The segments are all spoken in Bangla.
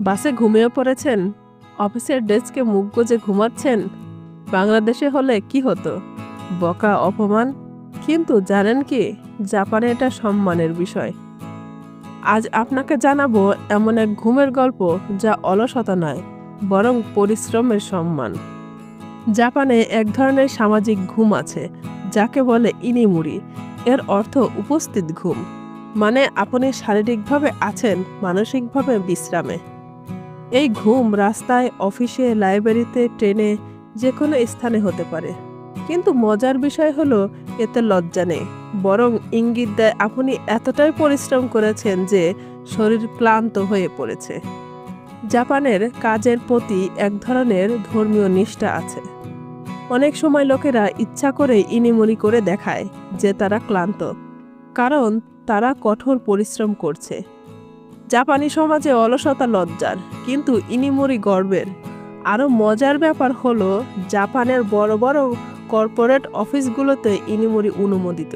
বাসে ঘুমিয়ে পড়েছেন? অফিসের ডেস্কে মুখ গুজে ঘুমাচ্ছেন? বাংলাদেশে হলে কি হতো? বকা, অপমান? কিন্তু জানেন কি, জাপানে এটা সম্মানের বিষয়। আজ আপনাকে জানাব এমন এক ঘুমের গল্প যা অলসতা নয়, বরং পরিশ্রমের সম্মান। জাপানে এক ধরনের সামাজিক ঘুম আছে, যাকে বলে ইনিমুরি এর অর্থ উপস্থিত ঘুম। মানে আপনি শারীরিকভাবে আছেন, মানসিকভাবে বিশ্রামে। এই ঘুম রাস্তায় অফিসে, লাইব্রেরিতে, ট্রেনে যে কোনো স্থানে হতে পারে। কিন্তু মজার বিষয় হলো, এতে লজ্জা নেই। বরং ইঙ্গিত দেয় আপনি এতটাই পরিশ্রম করেছেন যে শরীর ক্লান্ত হয়ে পড়েছে। জাপানের কাজের প্রতি এক ধরনের ধর্মীয় নিষ্ঠা আছে। অনেক সময় লোকেরা ইচ্ছা করে ইনিমুনি করে দেখায় যে তারা ক্লান্ত। কারণ তারা কঠোর পরিশ্রম করছে। জাপানি সমাজে অলসতা লজ্জার, কিন্তু ইনিমুরি গর্বের। আরও মজার ব্যাপার হলো, জাপানের বড় বড় কর্পোরেট অফিসগুলোতে ইনিমুরি অনুমোদিত।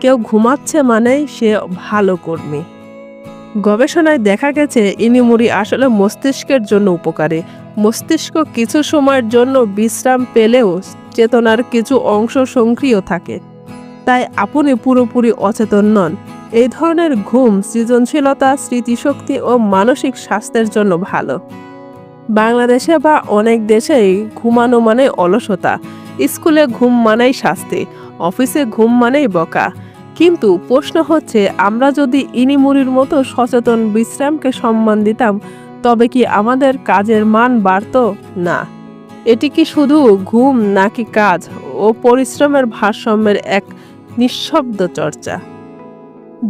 কেউ ঘুমাচ্ছে মানেই সে ভালো কর্মী। গবেষণায় দেখা গেছে, ইনিমুরি আসলে মস্তিষ্কের জন্য উপকারী। মস্তিষ্ক কিছু সময়ের জন্য বিশ্রাম পেলেও চেতনার কিছু অংশ সক্রিয় থাকে। তাই আপনি পুরোপুরি অচেতন নন। এই ধরনের ঘুম, সৃজনশীলতা, স্মৃতিশক্তি ও মানসিক স্বাস্থ্যের জন্য ভালো। বাংলাদেশে বা অনেক দেশেই ঘুমানো মানে অলসতা। স্কুলে ঘুম মানেই শাস্তি, অফিসে ঘুম মানেই বকা। কিন্তু প্রশ্ন হচ্ছে, আমরা যদি ইনিমুরির মতো সচেতন বিশ্রামকে সম্মান দিতাম, তবে কি আমাদের কাজের মান বাড়তো? না। এটি কি শুধু ঘুম নাকি কাজ ও পরিশ্রমের ভারসাম্যের এক নিঃশব্দ চর্চা।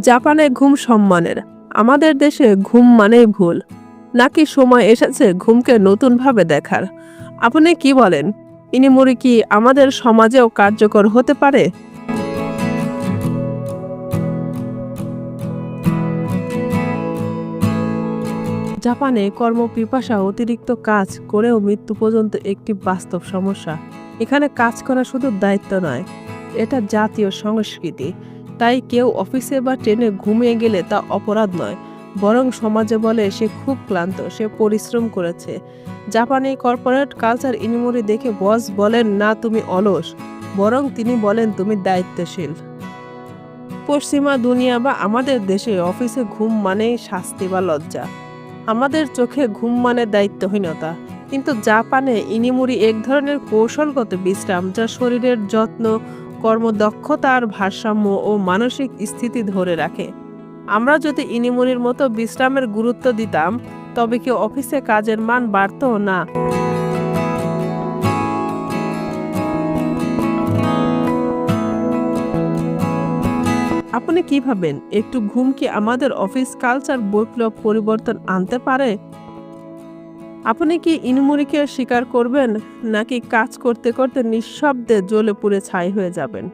জাপানে ঘুম সম্মানের, আমাদের দেশে ঘুম মানেই ভুল। নাকি সময় এসেছে ঘুমকে নতুনভাবে দেখার? আপনি কি বলেন? ইনিমুরি কি আমাদের সমাজেও কার্যকর হতে পারে? জাপানে কর্মপিপাসা অতিরিক্ত কাজ করেও মৃত্যু পর্যন্ত একটি বাস্তব সমস্যা। এখানে কাজ করা শুধু দায়িত্ব নয় এটা জাতীয় সংস্কৃতি। তাই কেউ অফিসে বা ট্রেনে ঘুমিয়ে গেলে তা অপরাধ নয়, বরং সমাজে বলে সে খুব ক্লান্ত, সে পরিশ্রম করেছে। জাপানি কর্পোরেট কালচার ইনিমুরি দেখে বস বলেন, না, তুমি অলস। বরং তিনি বলেন, তুমি দায়িত্বশীল। পশ্চিমা দুনিয়া বা আমাদের দেশে অফিসে ঘুম মানেই শাস্তি বা লজ্জা। আমাদের চোখে ঘুম মানে দায়িত্বহীনতা। কিন্তু জাপানে ইনিমুরি এক ধরনের কৌশলগত বিশ্রাম, যা শরীরের যত্ন কর্মদক্ষতা আর ভারসাম্য ও মানসিক স্থিতি ধরে রাখে। আমরা যদি ইনিমুরির মতো বিশ্রামের গুরুত্ব দিতাম, তবে কি অফিসে কাজের মান বাড়তো না? আপনি কি ভাবেন, একটু ঘুম কি আমাদের অফিস কালচার বৈপ্লব পরিবর্তন আনতে পারে? আপনি কি ইনমুরিকে স্বীকার করবেন, নাকি কাজ করতে করতে নিঃশব্দে জ্বলে পুড়ে ছাই হয়ে যাবেন?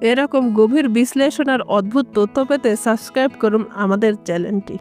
এরকম গভীর বিশ্লেষণ আর অদ্ভুত তথ্য পেতে সাবস্ক্রাইব করুন আমাদের চ্যানেলটি।